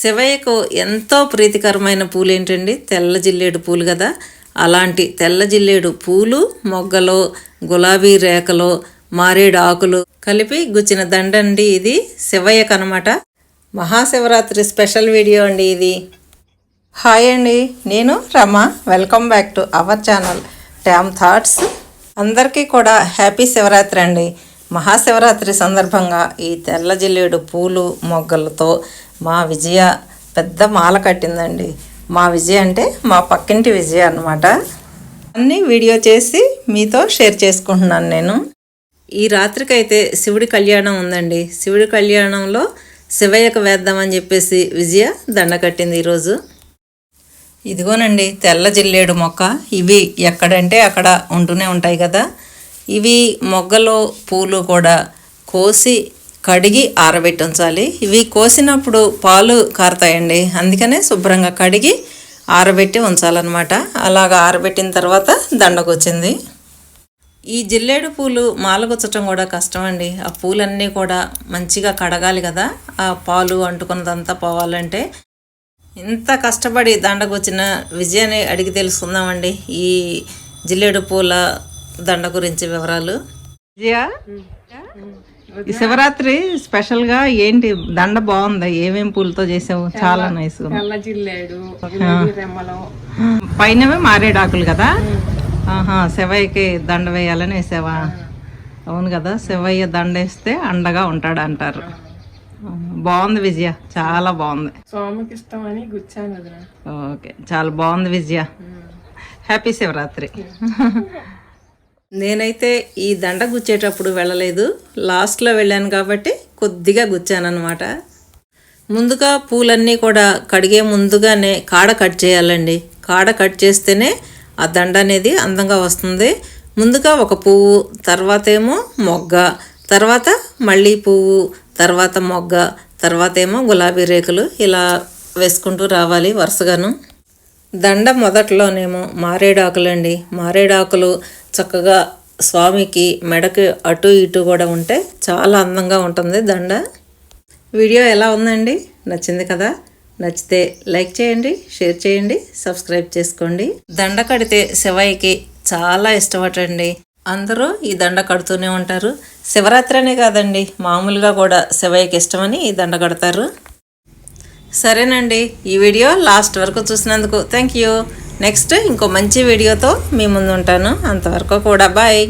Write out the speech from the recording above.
శివయ్యకు ఎంతో ప్రీతికరమైన పూలు ఏంటండి తెల్ల జిల్లేడు పూలు కదా అలాంటి తెల్ల జిల్లేడు పూలు మొగ్గలో గులాబీ రేఖలో మారేడు ఆకులు కలిపి గుచ్చిన దండండి ఇది శివయ్యకు అనమాట మహాశివరాత్రి స్పెషల్ వీడియో అండి ఇది. హాయ్ అండి నేను Rama. Welcome back to our channel Tam Thoughts. అందరికీ కూడా హ్యాపీ శివరాత్రి అండి. మహాశివరాత్రి సందర్భంగా ఈ తెల్ల జిల్లేడు పూలు మొగ్గలతో మా విజయ పెద్ద మాల కట్టిందండి. మా విజయ అంటే మా పక్కింటి విజయ అన్నమాట. అన్నీ వీడియో చేసి మీతో షేర్ చేసుకుంటున్నాను నేను. ఈ రాత్రికైతే శివుడి కళ్యాణం ఉందండి. శివుడి కళ్యాణంలో శివయ్యకు వేద్దామని చెప్పేసి విజయ దండ కట్టింది ఈరోజు. ఇదిగోనండి తెల్ల జిల్లేడు మొక్క. ఇవి ఎక్కడంటే అక్కడ ఉంటూనే ఉంటాయి కదా. ఇవి మొగ్గలో పూలు కూడా కోసి కడిగి ఆరబెట్టి ఉంచాలి ఇవి కోసినప్పుడు పాలు కారుతాయండి. అందుకనే శుభ్రంగా కడిగి ఆరబెట్టి ఉంచాలన్నమాట. అలాగ ఆరబెట్టిన తర్వాత దండకొచ్చింది. ఈ జిల్లేడు పూలు మాలగుచ్చటం కూడా కష్టం అండి ఆ పూలన్నీ కూడా మంచిగా కడగాలి కదా. ఆ పాలు అంటుకున్నదంతా పోవాలంటే ఇంత కష్టపడి దండకొచ్చిన విజయాన్ని అడిగి తెలుసుకుందామండి. ఈ జిల్లేడు పూల దండ గురించి వివరాలు. విజయ? ఈ శివరాత్రి స్పెషల్గా ఏంటి దండ బాగుందా? ఏమేం పూలతో చేసావు? చాలా నైస్ జిల్లేడు పైనవే మారేడాకులు కదా? ఆహా శివయ్యకి దండ వేయాలని వేసావా? అవును కదా శివయ్య దండ వేస్తే అండగా ఉంటాడు అంటారు బాగుంది విజయ చాలా బాగుంది. స్వామికి ఇష్టం అని గుచ్చాను ఓకే చాలా బాగుంది విజయ. హ్యాపీ శివరాత్రి. నేనైతే ఈ దండ గుచ్చేటప్పుడు వెళ్ళలేదు. లాస్ట్లో వెళ్ళాను కాబట్టి కొద్దిగా గుచ్చానమాట ముందుగా పూలన్నీ కూడా కడిగే ముందుగానే కాడ కట్ చేయాలండి. కాడ కట్ చేస్తేనే ఆ దండ అనేది అందంగా వస్తుంది. ముందుగా ఒక పువ్వు తర్వాత ఏమో మొగ్గ తర్వాత మళ్ళీ పువ్వు తర్వాత మొగ్గ తర్వాత ఏమో గులాబీ రేకులు ఇలా వేసుకుంటూ రావాలి వరుసగాను. దండ మొదట్లోనేమో మారేడాకులండి. మారేడాకులు చక్కగా స్వామికి మెడకి అటు ఇటు కూడా ఉంటే చాలా అందంగా ఉంటుంది దండ. వీడియో ఎలా ఉందండి? నచ్చింది కదా? నచ్చితే లైక్ చేయండి షేర్ చేయండి సబ్స్క్రైబ్ చేసుకోండి. దండ కడితే శివయ్యకి చాలా ఇష్టపటండి అందరూ ఈ దండ కడుతూనే ఉంటారు. శివరాత్రి అనే కాదండి మామూలుగా కూడా శివయ్యకి ఇష్టమని ఈ దండ కడతారు. సరేనండి. ఈ వీడియో లాస్ట్ వరకు చూసినందుకు థ్యాంక్ యూ. నెక్స్ట్ ఇంకో మంచి వీడియోతో మీ ముందు ఉంటాను. అంతవరకు కూడా బాయ్.